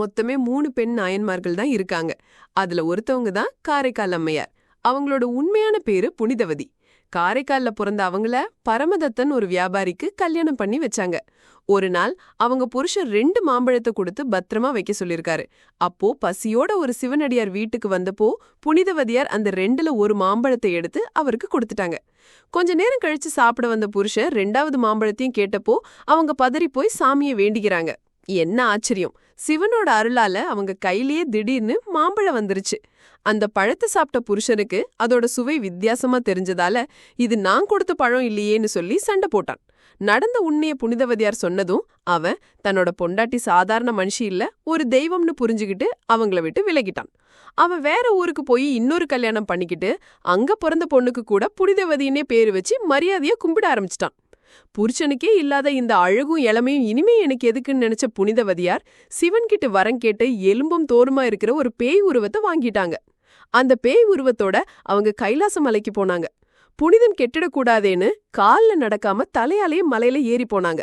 மொத்தமே மூணு பெண் நாயன்மார்கள் தான் இருக்காங்க. அதுல ஒருத்தவங்க தான் காரைக்கால் அம்மையார். அவங்களோட உண்மையான பேரு புனிதவதி. காரைக்கால்ல பிறந்த அவங்கள பரமதத்தன் ஒரு வியாபாரிக்கு கல்யாணம் பண்ணி வச்சாங்க. ஒரு நாள் அவங்க புருஷன் ரெண்டு மாம்பழத்தை கொடுத்து பத்திரமா வைக்க சொல்லிருக்காரு. அப்போ பசியோட ஒரு சிவனடியார் வீட்டுக்கு வந்தப்போ புனிதவதியார் அந்த ரெண்டுல ஒரு மாம்பழத்தை எடுத்து அவருக்கு கொடுத்துட்டாங்க. கொஞ்ச நேரம் கழிச்சு சாப்பிட வந்த புருஷன் ரெண்டாவது மாம்பழத்தையும் கேட்டப்போ அவங்க பதறி போய் சாமியை வேண்டிக்கிறாங்க. என்ன ஆச்சரியம். சிவனோட அருளால அவங்க கையிலேயே திடீர்னு மாம்பழம் வந்துருச்சு. அந்த பழத்தை சாப்பிட்ட புருஷனுக்கு அதோட சுவை வித்தியாசமா தெரிஞ்சதால இது நான் கொடுத்த பழம் இல்லையேன்னு சொல்லி சண்டை போட்டான். நடந்த உண்மையை புனிதவதியார் சொன்னதும் அவன் தன்னோட பொண்டாட்டி சாதாரண மனுஷி இல்ல ஒரு தெய்வம்னு புரிஞ்சுகிட்டு அவங்கள விட்டு விலகிட்டான். அவன் வேற ஊருக்கு போய் இன்னொரு கல்யாணம் பண்ணிக்கிட்டு அங்க பிறந்த பொண்ணுக்கு கூட புனிதவதியினே பேரு வச்சு மரியாதையை கும்பிட ஆரம்பிச்சிட்டான். புருஷனுக்கே இல்லாத இந்த அழகும் இளமையும் இனிமே எனக்கு எதுக்குன்னு நினைச்ச புனிதவதியார் சிவன்கிட்ட வரம் கேட்டு எலும்பும் தோறுமா இருக்கிற ஒரு பேய் உருவத்தை வாங்கிட்டாங்க. அந்த பேய் உருவத்தோட அவங்க கைலாச மலைக்கு போனாங்க. புனிதம் கெட்டிடக்கூடாதேன்னு கால்ல நடக்காம தலையாலேயே மலையில ஏறி போனாங்க.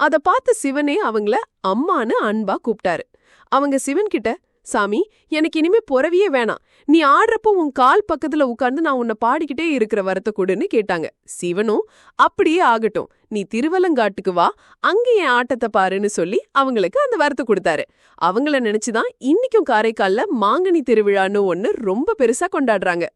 அத பார்த்த சிவனே அவங்கள அம்மான்னு அன்பா கூப்பிட்டாரு. அவங்க சிவன் கிட்ட சாமி எனக்கு இனிமே புறவியே வேணாம். நீ ஆடுறப்போ உன் கால் பக்கத்துல உட்கார்ந்து நான் உன்னை பாடிக்கிட்டே இருக்கிற வரத்தை கொடுன்னு கேட்டாங்க. சிவனும் அப்படியே ஆகட்டும். நீ திருவலங்காட்டுக்கு வா. அங்க என் ஆட்டத்தை பாருன்னு சொல்லி அவங்களுக்கு அந்த வரத்தை கொடுத்தாரு. அவங்கள நினைச்சுதான் இன்னைக்கும் காரைக்கால்ல மாங்கனி திருவிழான்னு ஒன்னு ரொம்ப பெருசா கொண்டாடுறாங்க.